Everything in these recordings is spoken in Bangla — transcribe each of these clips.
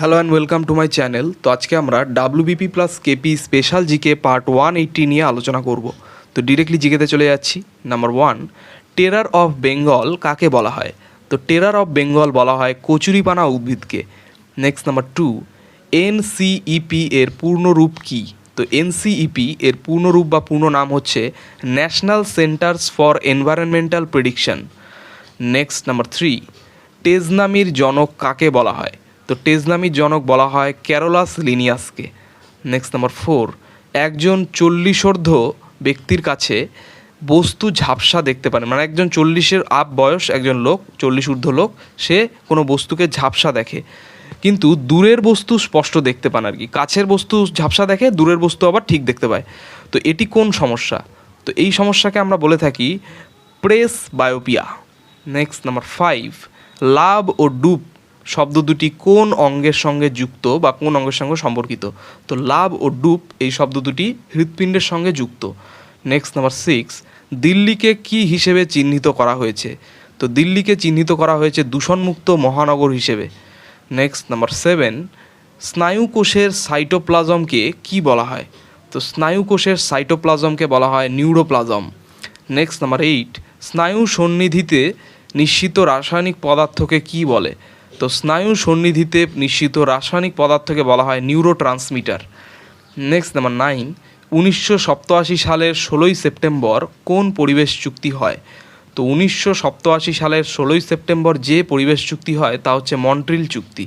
Hello and welcome to my channel তো আজকে আমরা WBP plus KP special GK part one eighty নিয়ে আলোচনা করব। তো ডিরেক্টলি জিকেতে চলে যাচ্ছি। Number one terror of Bengal কাকে বলা হয়? তো টেরার অফ বেঙ্গল বলা হয় কচুরিপানা উদ্ভিদকে। নেক্সট নাম্বার টু এনসিইপি এর পূর্ণরূপ কী? তো এনসিইপি এর পূর্ণরূপ বা পূর্ণ নাম হচ্ছে national centres for environmental prediction next number three টেজনামির জনক কাকে বলা হয়? তো টেজনামির জনক বলা হয় ক্যারোলাস লিনিয়াসকে। নেক্সট নাম্বার ফোর একজন চল্লিশোর্ধ ব্যক্তির কাছে বস্তু ঝাপসা দেখতে পারে। মানে একজন চল্লিশের আপ বয়স একজন লোক চল্লিশ ঊর্ধ্ব লোক, সে কোনো বস্তুকে ঝাপসা দেখে। কিন্তু দূরের বস্তু স্পষ্ট দেখতে পান আর কি। কাছের বস্তু ঝাপসা দেখে, দূরের বস্তু আবার ঠিক দেখতে পায়। তো এটি কোন সমস্যা? তো এই সমস্যাকে আমরা বলে থাকি presbyopia next number five লাভ ও ডুব শব্দ দুটি কোন অঙ্গের সঙ্গে যুক্ত বা কোন অঙ্গের সঙ্গে সম্পর্কিত? তো লাভ ও ডুব এই শব্দ দুটি হৃৎপিণ্ডের সঙ্গে যুক্ত। নেক্সট নাম্বার সিক্স দিল্লিকে কি হিসেবে চিহ্নিত করা হয়েছে? তো দিল্লিকে চিহ্নিত করা হয়েছে দূষণমুক্ত মহানগর হিসেবে। নেক্সট নাম্বার সেভেন স্নায়ুকোষের সাইটোপ্লাজমকে কি বলা হয়? তো স্নায়ুকোষের সাইটোপ্লাজমকে বলা হয় নিউরোপ্লাজম। নেক্সট নাম্বার এইট স্নায়ু সন্নিধিতে নিশ্চিত রাসায়নিক পদার্থকে কি বলে? তো স্নায়ু সন্নিধিতে নিশ্চিত রাসায়নিক পদার্থকে বলা হয় neurotransmitter next number nine উনিশশো সপ্তআশি সালের ষোলোই সেপ্টেম্বর কোন পরিবেশ চুক্তি হয়? তো উনিশশো সপ্তআশি সালের ষোলোই সেপ্টেম্বর যে পরিবেশ চুক্তি হয়, তা হচ্ছে মন্ট্রিল চুক্তি।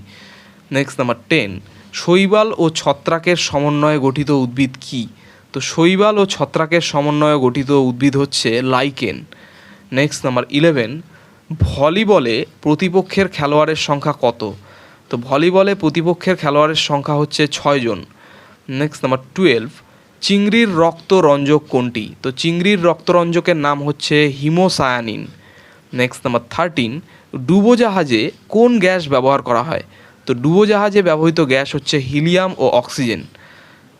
নেক্সট নাম্বার টেন শৈবাল ও ছত্রাকের সমন্বয়ে গঠিত উদ্ভিদ কী? তো শৈবাল ও ছত্রাকের সমন্বয়ে গঠিত উদ্ভিদ হচ্ছে লাইকেন। নেক্সট নাম্বার ইলেভেন ভলিবলে প্রতিপক্ষের খেলোয়াড়ের সংখ্যা কত? তো ভলিবলে প্রতিপক্ষের খেলোয়াড়ের সংখ্যা হচ্ছে ছয়জন নেক্সট নাম্বার টুয়েলভ চিংড়ির রক্ত রঞ্জক কোনটি? তো চিংড়ির রক্তরঞ্জকের নাম হচ্ছে হিমোসায়ানিন। নেক্সট নাম্বার থার্টিন ডুবোজাহাজে কোন গ্যাস ব্যবহার করা হয়? তো ডুবোজাহাজে ব্যবহৃত গ্যাস হচ্ছে হিলিয়াম ও oxygen.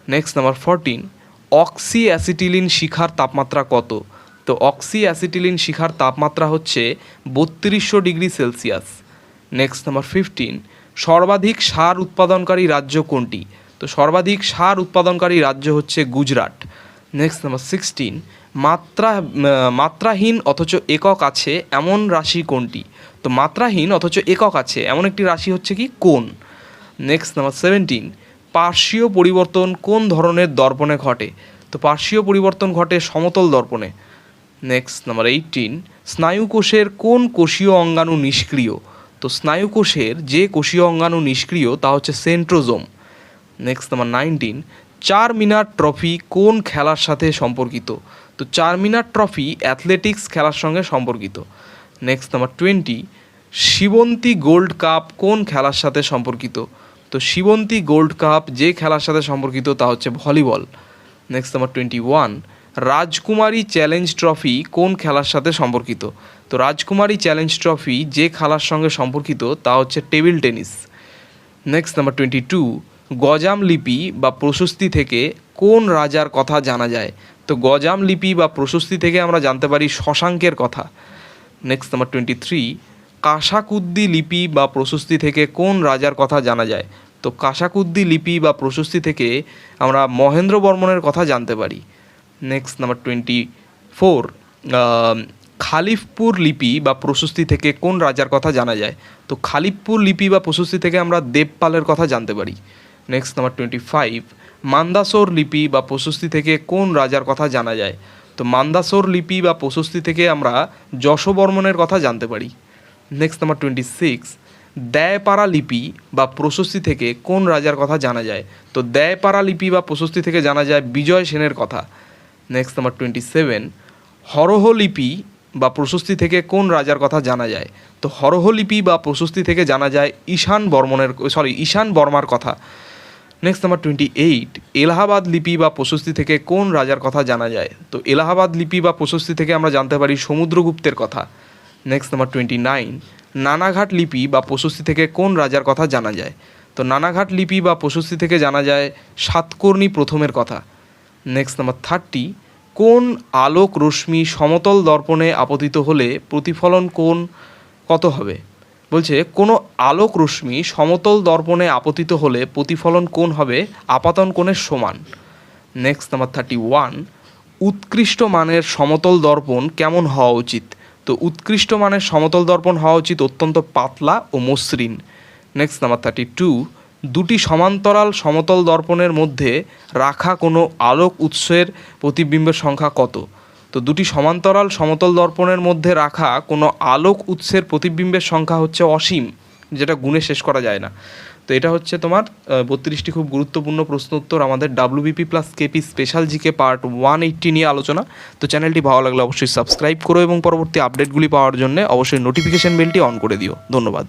Next number fourteen oxyacetylene শিখার তাপমাত্রা কত? তো অক্সি অ্যাসিটিলিন শিখার তাপমাত্রা হচ্ছে বত্রিশশো degree Celsius. Next number fifteen সর্বাধিক সার উৎপাদনকারী রাজ্য কোনটি? তো সর্বাধিক সার উৎপাদনকারী রাজ্য হচ্ছে গুজরাট। নেক্সট নাম্বার সিক্সটিন মাত্রা মাত্রাহীন অথচ একক আছে এমন রাশি কোনটি? তো মাত্রাহীন অথচ একক আছে এমন একটি রাশি হচ্ছে কি? কোন? নেক্সট নাম্বার সেভেন্টিন পার্শ্বীয় পরিবর্তন কোন ধরনের দর্পণে ঘটে? তো পার্শ্বীয় পরিবর্তন ঘটে সমতল দর্পণে। নেক্সট নাম্বার এইটিন স্নায়ুকোষের কোন কোষীয় অঙ্গাণু নিষ্ক্রিয়? তো স্নায়ুকোষের যে কোষীয় অঙ্গাণু নিষ্ক্রিয়, তা হচ্ছে সেন্ট্রোজোম। নেক্সট নাম্বার নাইনটিন চার মিনার ট্রফি কোন খেলার সাথে সম্পর্কিত? তো চার মিনার ট্রফি অ্যাথলেটিক্স খেলার সঙ্গে সম্পর্কিত। Next number twenty Shivanti gold cup কোন খেলার সাথে সম্পর্কিত? তো শিবন্তী গোল্ড কাপ যে খেলার সাথে সম্পর্কিত, তা হচ্ছে volleyball. Next number twenty one Rajkumari challenge trophy কোন খেলার সাথে সম্পর্কিত? তো রাজকুমারী চ্যালেঞ্জ ট্রফি যে খেলার সঙ্গে সম্পর্কিত তা হচ্ছে table tennis. Next number twenty two Ganjam লিপি বা প্রশস্তি থেকে কোন রাজার কথা জানা যায়? তো গজাম লিপি বা প্রশস্তি থেকে আমরা জানতে পারি শশাঙ্কের কথা। Next number twenty three Kasakudi লিপি বা প্রশস্তি থেকে কোন রাজার কথা জানা যায়? তো কাশাকুদ্দি লিপি বা প্রশস্তি থেকে আমরা মহেন্দ্র বর্মনের কথা জানতে পারি। Next number twenty four Khalimpur লিপি বা প্রশস্তি থেকে কোন রাজার কথা জানা যায়? তো খালিফপুর লিপি বা প্রশস্তি থেকে আমরা দেবপালের কথা জানতে পারি। Next number twenty five Mandsaur লিপি বা প্রশস্তি থেকে কোন রাজার কথা জানা যায়? তো মান্দাসোর লিপি বা প্রশস্তি থেকে আমরা যশবর্মনের কথা জানতে পারি। Next number twenty six Deopara লিপি বা প্রশস্তি থেকে কোন রাজার কথা জানা যায়? তো দেয়পাড়া লিপি বা প্রশস্তি থেকে জানা যায় বিজয় সেনের কথা। নেক্সট নাম্বার টোয়েন্টি সেভেন হরহলিপি বা প্রশস্তি থেকে কোন রাজার কথা জানা যায়? তো হরহলিপি বা প্রশস্তি থেকে জানা যায় ঈশান বর্মনের সরি ঈশান বর্মার কথা। Next number twenty eight Allahabad লিপি বা প্রশস্তি থেকে কোন রাজার কথা জানা যায়? তো এলাহাবাদ লিপি বা প্রশস্তি থেকে আমরা জানতে পারি সমুদ্রগুপ্তের কথা। Next number twenty nine Naneghat লিপি বা প্রশস্তি থেকে কোন রাজার কথা জানা যায়? তো নানাঘাট লিপি বা প্রশস্তি থেকে জানা যায় সাতকর্ণী প্রথমের কথা। নেক্সট নাম্বার থার্টি কোন আলোক রশ্মি সমতল দর্পণে আপতিত হলে প্রতিফলন কোণ কত হবে? বলছে, কোনো আলোক রশ্মি সমতল দর্পণে আপতিত হলে প্রতিফলন কোণ হবে? আপাতন কোণের সমান। নেক্সট নাম্বার থার্টি ওয়ান উৎকৃষ্ট মানের সমতল দর্পণ কেমন হওয়া উচিত? তো উৎকৃষ্ট মানের সমতল দর্পণ হওয়া উচিত অত্যন্ত পাতলা ও মসৃণ। নেক্সট নাম্বার থার্টি টু দুটি সমান্তরাল সমতল দর্পণের মধ্যে রাখা কোনো আলোক উৎসের প্রতিবিম্বের সংখ্যা কত? তো দুটি সমান্তরাল সমতল দর্পণের মধ্যে রাখা কোনো আলোক উৎসের প্রতিবিম্বের সংখ্যা হচ্ছে অসীম, যেটা গুণে শেষ করা যায় না। তো এটা হচ্ছে তোমার বত্রিশটি খুব গুরুত্বপূর্ণ প্রশ্ন উত্তর আমাদের WBP plus KP special GK part one eighty নিয়ে আলোচনা। তো চ্যানেলটি ভালো লাগলে অবশ্যই সাবস্ক্রাইব করো এবং পরবর্তী আপডেটগুলি পাওয়ার জন্য অবশ্যই নোটিফিকেশন বেলটি অন করে দিও। ধন্যবাদ।